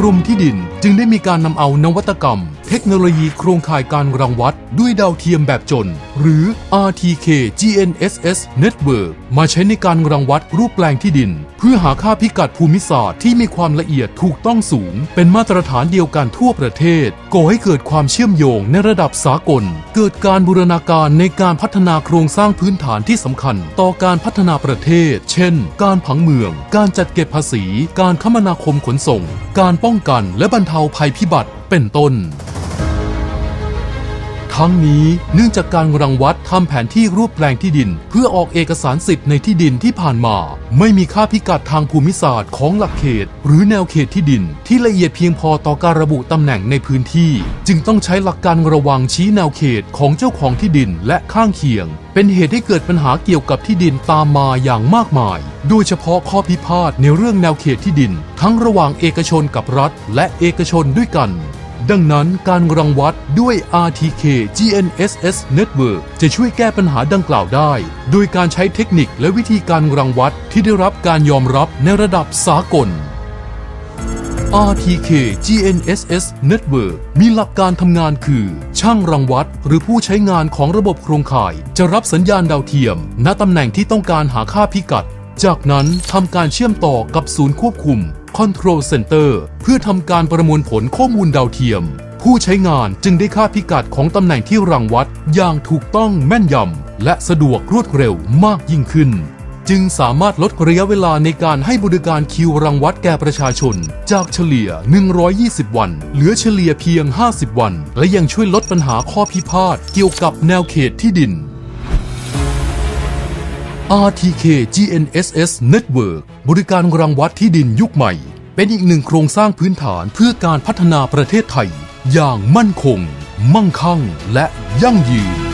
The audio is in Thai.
กรมที่ดินจึงได้มีการนำเอานวัตกรรม เทคโนโลยีโครงข่ายการรังวัด ด้วยดาวเทียมแบบจน หรือ RTK GNSS Network มาใช้ในการรังวัดรูปแปลงที่ดิน พื่อหาค่าพิกัดภูมิศาสตร์ที่มีความละเอียดถูกต้องสูง เป็นมาตรฐานเดียวกันทั่วประเทศ ก่อให้เกิดความเชื่อมโยงในระดับสากล เกิดการบูรณาการในการพัฒนาโครงสร้างพื้นฐานที่สำคัญ ต่อการพัฒนาประเทศ เช่น การผังเมือง การจัดเก็บภาษี การคมนาคมขนส่ง การป้องกันและบรรเทาภัยพิบัติ เป็นต้น ทั้งนี้เนื่องจากการรังวัดทำแผนที่รูปแปลงที่ดิน เพื่อออกเอกสารสิทธิ์ในที่ดินที่ผ่านมา ไม่มีค่าพิกัดทางภูมิศาสตร์ของหลักเขต หรือแนวเขตที่ดิน ที่ละเอียดเพียงพอต่อการระบุตำแหน่งในพื้นที่ จึงต้องใช้หลักการระวังชี้แนวเขตของเจ้าของที่ดินและข้างเคียง เป็นเหตุให้เกิดปัญหาเกี่ยวกับที่ดินตามมาอย่างมากมาย โดยเฉพาะข้อพิพาทในเรื่องแนวเขตที่ดิน ทั้งระหว่างเอกชนกับรัฐ และเอกชนด้วยกัน ดังนั้นการรังวัดด้วย RTK GNSS Network จะช่วยแก้ปัญหาดังกล่าวได้ โดยการใช้เทคนิคและวิธีการรังวัดที่ได้รับการยอมรับในระดับสากล RTK GNSS Network มีหลักการทำงานคือ ช่างรังวัดหรือผู้ใช้งานของระบบโครงข่าย จะรับสัญญาณดาวเทียม ณตำแหน่งที่ต้องการหาค่าพิกัด จากนั้นทำการเชื่อมต่อกับศูนย์ควบคุม Control Center เพื่อทำการประมวลผลข้อมูลดาวเทียม ผู้ใช้งานจึงได้ค่าพิกัดของตำแหน่งที่รังวัดอย่างถูกต้องแม่นยำและสะดวกรวดเร็วมากยิ่งขึ้น จึงสามารถลดระยะเวลาในการให้บริการคิวรังวัดแก่ประชาชน จากเฉลี่ย 120 วัน เหลือเฉลี่ยเพียง 50 วัน และยังช่วยลดปัญหาข้อพิพาทเกี่ยวกับแนวเขตที่ดิน RTK GNSS Network บริการรังวัดที่ดินยุคใหม่ เป็นอีกหนึ่งโครงสร้างพื้นฐานเพื่อการพัฒนาประเทศไทย อย่างมั่นคง มั่งคั่ง และยั่งยืน